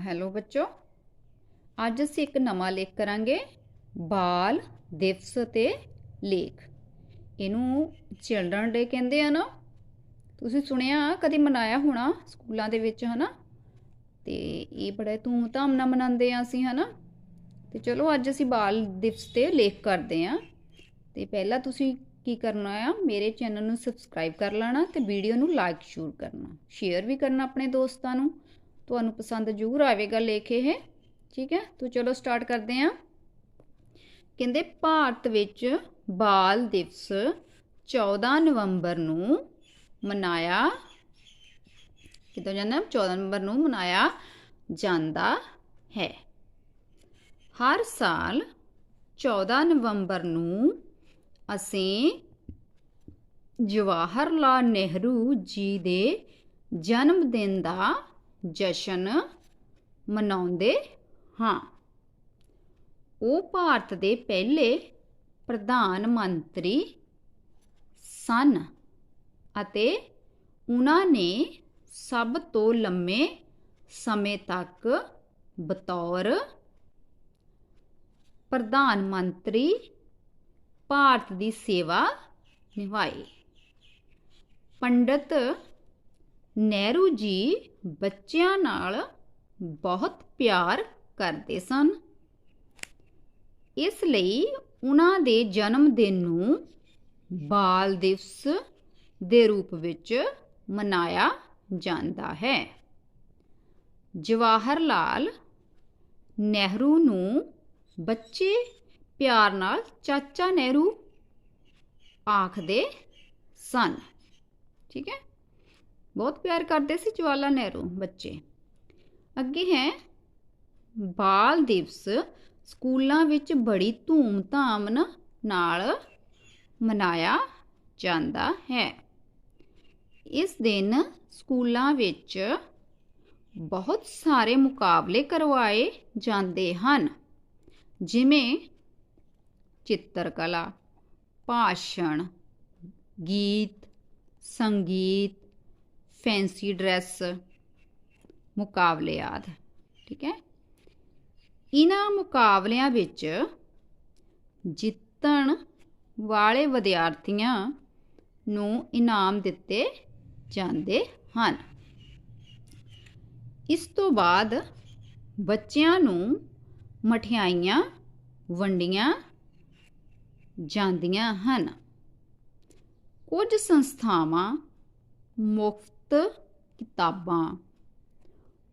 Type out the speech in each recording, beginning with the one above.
Hello ਬੱਚੋ। ਅੱਜ ਅਸੀਂ ਇੱਕ ਨਵਾਂ ਲੇਖ ਕਰਾਂਗੇ, ਬਾਲ ਦਿਵਸ ਤੇ ਲੇਖ। ਇਹਨੂੰ ਚਿਲਡਰਨ ਡੇ ਕਹਿੰਦੇ ਆ ਨਾ। ਤੁਸੀਂ ਸੁਣਿਆ, ਕਦੀ ਮਨਾਇਆ ਹੋਣਾ ਸਕੂਲਾਂ ਦੇ ਵਿੱਚ, ਹਨਾ? ਤੇ ਇਹ ਬੜੇ ਧੂਮ-ਧਾਮ ਨਾਲ ਮਨਾਉਂਦੇ ਆ ਅਸੀਂ, ਹਨਾ? ਤੇ ਚਲੋ, ਅੱਜ ਅਸੀਂ ਬਾਲ ਦਿਵਸ ਤੇ ਲੇਖ ਕਰਦੇ ਆ। ਤੇ ਪਹਿਲਾਂ ਤੁਸੀਂ ਕੀ ਕਰਨਾ ਆ, ਮੇਰੇ ਚੈਨਲ ਨੂੰ ਸਬਸਕ੍ਰਾਈਬ ਕਰ ਲੈਣਾ ਤੇ ਵੀਡੀਓ ਨੂੰ ਲਾਈਕ ਸ਼ੂਰ ਕਰਨਾ। ਸ਼ੇਅਰ ਵੀ ਕਰਨਾ ਆਪਣੇ ਦੋਸਤਾਂ ਨੂੰ। ਤੁਹਾਨੂੰ ਪਸੰਦ ਜ਼ਰੂਰ ਆਵੇਗਾ ਲੇਖ ਇਹ। ਠੀਕ ਹੈ? ਤੋ ਚਲੋ ਸਟਾਰਟ ਕਰਦੇ ਹਾਂ। ਕਹਿੰਦੇ, ਭਾਰਤ ਵਿੱਚ ਬਾਲ ਦਿਵਸ 14 ਨਵੰਬਰ ਨੂੰ ਮਨਾਇਆ, ਕਿਦੋਂ ਜਾਂਦਾ? 14 ਨਵੰਬਰ ਨੂੰ ਮਨਾਇਆ ਜਾਂਦਾ ਹੈ। ਹਰ ਸਾਲ 14 ਨਵੰਬਰ ਨੂੰ ਅਸੀਂ ਜਵਾਹਰ ਲਾਲ ਨਹਿਰੂ ਜੀ ਦੇ ਜਨਮ ਦਿਨ ਦਾ ਜਸ਼ਨ ਮਨਾਉਂਦੇ ਹਾਂ। ਉਹ ਭਾਰਤ ਦੇ ਪਹਿਲੇ ਪ੍ਰਧਾਨ ਮੰਤਰੀ ਸਨ ਅਤੇ ਉਹਨਾਂ ਨੇ ਸਭ ਤੋਂ ਲੰਮੇ ਸਮੇਂ ਤੱਕ ਬਤੌਰ ਪ੍ਰਧਾਨ ਮੰਤਰੀ ਭਾਰਤ ਦੀ ਸੇਵਾ ਨਿਭਾਈ। ਪੰਡਤ ਨਹਿਰੂ ਜੀ ਬੱਚਿਆਂ ਨਾਲ ਬਹੁਤ ਪਿਆਰ ਕਰਦੇ ਸਨ। ਇਸ ਲਈ ਉਹਨਾਂ ਦੇ ਜਨਮ ਦਿਨ ਨੂੰ ਬਾਲ ਦਿਵਸ ਦੇ ਰੂਪ ਵਿੱਚ ਮਨਾਇਆ ਜਾਂਦਾ ਹੈ। ਜਵਾਹਰ ਲਾਲ ਨਹਿਰੂ ਨੂੰ ਬੱਚੇ ਪਿਆਰ ਨਾਲ ਚਾਚਾ ਨਹਿਰੂ ਆਖਦੇ ਸਨ। ਠੀਕ ਹੈ। ਬਹੁਤ ਪਿਆਰ ਕਰਦੇ ਸੀ ਜਵਾਹਰ ਨਹਿਰੂ ਬੱਚੇ। ਅੱਗੇ ਹੈ, ਬਾਲ ਦਿਵਸ, ਸਕੂਲਾਂ ਵਿੱਚ ਬੜੀ ਧੂਮ-ਧਾਮ ਨਾਲ ਮਨਾਇਆ ਜਾਂਦਾ ਹੈ। ਇਸ ਦਿਨ ਸਕੂਲਾਂ ਵਿੱਚ ਬਹੁਤ ਸਾਰੇ ਮੁਕਾਬਲੇ ਕਰਵਾਏ ਜਾਂਦੇ ਹਨ। ਜਿਵੇਂ ਚਿੱਤਰਕਲਾ, ਭਾਸ਼ਣ, ਗੀਤ, ਸੰਗੀਤ ਫੈਂਸੀ ਡਰੈਸ ਮੁਕਾਬਲੇ ਆਦਿ ਠੀਕ ਹੈ? ਇਹਨਾਂ ਮੁਕਾਬਲਿਆਂ ਵਿੱਚ ਜਿੱਤਣ ਵਾਲੇ ਵਿਦਿਆਰਥੀਆਂ ਨੂੰ ਇਨਾਮ ਦਿੱਤੇ ਜਾਂਦੇ ਹਨ। ਇਸ ਤੋਂ ਬਾਅਦ ਬੱਚਿਆਂ ਨੂੰ ਮਠਿਆਈਆਂ ਵੰਡੀਆਂ ਜਾਂਦੀਆਂ ਹਨ। ਕੁਝ ਸੰਸਥਾਵਾਂ ਮੁਫਤ ਕਿਤਾਬਾਂ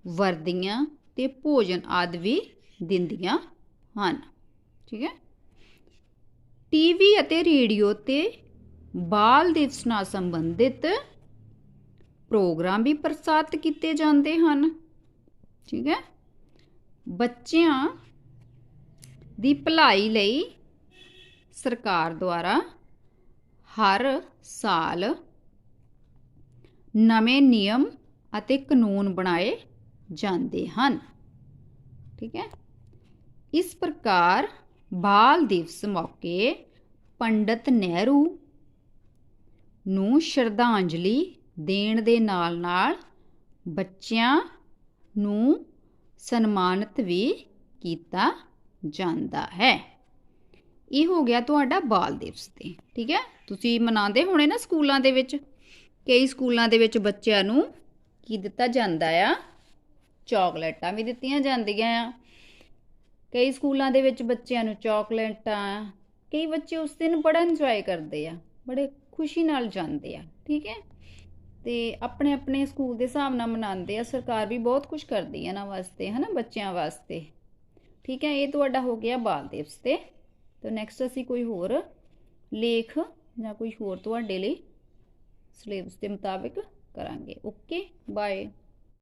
ਵਰਦੀਆਂ ਤੇ ਭੋਜਨ ਆਦਿ ਵੀ ਦਿੰਦੀਆਂ ਹਨ। ਠੀਕ ਹੈ? ਟੀਵੀ ਅਤੇ ਰੇਡੀਓ ਤੇ ਬਾਲ ਦਿਵਸ ਨਾਲ ਸੰਬੰਧਿਤ ਪ੍ਰੋਗਰਾਮ ਵੀ ਪ੍ਰਸਾਰਿਤ ਕੀਤੇ ਜਾਂਦੇ ਹਨ। ਠੀਕ ਹੈ? ਬੱਚਿਆਂ ਦੀ ਭਲਾਈ ਲਈ ਸਰਕਾਰ ਦੁਆਰਾ ਹਰ ਸਾਲ ਨਵੇਂ ਨਿਯਮ ਅਤੇ ਕਾਨੂੰਨ ਬਣਾਏ ਜਾਂਦੇ ਹਨ। ਠੀਕ ਹੈ? ਇਸ ਪ੍ਰਕਾਰ ਬਾਲ ਦਿਵਸ ਮੌਕੇ ਪੰਡਤ ਨਹਿਰੂ ਨੂੰ ਸ਼ਰਧਾਂਜਲੀ ਦੇਣ ਦੇ ਨਾਲ-ਨਾਲ ਬੱਚਿਆਂ ਨੂੰ ਸਨਮਾਨਿਤ ਵੀ ਕੀਤਾ ਜਾਂਦਾ ਹੈ। ਇਹ ਹੋ ਗਿਆ ਤੁਹਾਡਾ ਬਾਲ ਦਿਵਸ ਤੇ। ਠੀਕ ਹੈ? ਤੁਸੀਂ ਮਨਾਉਂਦੇ ਹੋਣੇ ਨਾ ਸਕੂਲਾਂ ਦੇ ਵਿੱਚ? ਕਈ ਸਕੂਲਾਂ ਦੇ ਵਿੱਚ ਬੱਚਿਆਂ ਨੂੰ ਕੀ ਦਿੱਤਾ ਜਾਂਦਾ ਆ? ਚਾਕਲੇਟਾਂ ਵੀ ਦਿੱਤੀਆਂ ਜਾਂਦੀਆਂ ਆ। ਕਈ ਸਕੂਲਾਂ ਦੇ ਵਿੱਚ ਬੱਚਿਆਂ ਨੂੰ ਚਾਕਲੇਟਾਂ, ਕਈ ਬੱਚੇ ਉਸ ਦਿਨ ਬੜਾ ਇੰਜੋਏ ਕਰਦੇ ਆ, ਬੜੇ ਖੁਸ਼ੀ ਨਾਲ ਜਾਂਦੇ ਆ, ਠੀਕ ਹੈ? ਤੇ ਆਪਣੇ ਆਪਣੇ ਸਕੂਲ ਦੇ ਹਿਸਾਬ ਨਾਲ ਮਨਾਉਂਦੇ ਆ, ਸਰਕਾਰ ਵੀ ਬਹੁਤ ਕੁਝ ਕਰਦੀ ਹੈ ਨਾ ਵਾਸਤੇ, ਹਨਾ, ਬੱਚਿਆਂ ਵਾਸਤੇ। ਠੀਕ ਹੈ, ਇਹ ਤੁਹਾਡਾ ਹੋ ਗਿਆ ਬਾਲ ਦਿਵਸ ਤੇ। ਤਾਂ ਨੈਕਸਟ ਅਸੀਂ ਕੋਈ ਹੋਰ ਲੇਖ ਜਾਂ ਕੋਈ ਹੋਰ ਤੁਹਾਡੇ ਲਈ ਸਿਲੇਬਸ ਦੇ ਮੁਤਾਬਿਕ ਕਰਾਂਗੇ। Okay bye